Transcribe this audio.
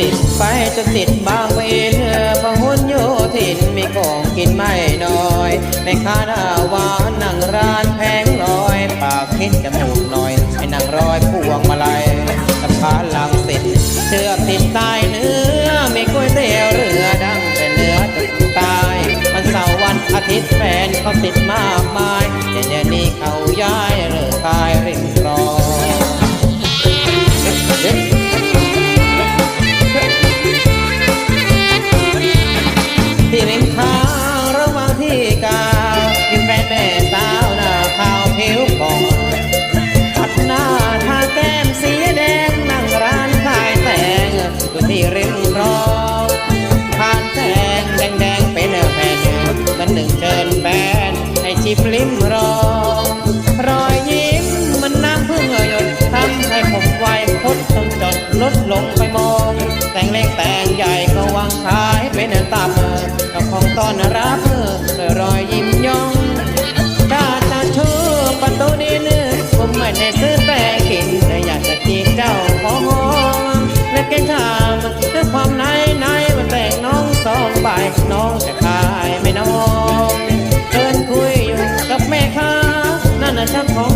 ติดบางเวนพหุนโยธินมีของกินไม่น้อยแม่ค้าหน้าหวานนั่งร้านแพงลอย ปากคิดจมูกหน่อยให้นั่งรอยพวงมาลัยสะพานลังสิตเชือกติดใต้เนื้อมีก๋วยเตี๋ยวเรือดังแต่เนื้อจนตายวันเสาร์วันอาทิตย์แฟนเขาติดมากมายแต่เดี๋ยวนี้เขาย้าย หนึ่งเชิญแฟนให้ชิบลิ้มรอ รอยยิ้มมันน้ำพึ่งเหยดทำให้ผมไวพดต้งจดลดลงไปมอง แต่งเล็กแต่งใหญ่ก็วางขายเป็นตาเมอเจ้าของต้อนรับเธอด้ยรอยยิ้มยองตาตาชูประตูนี้นึกผมไม่ได้ซื้อแต่กินแต่อยากจะจีบเจ้าของและแกงขามด้วยความไหนไหนมันแต่งน้องสองใบน้องแต่ essa volta.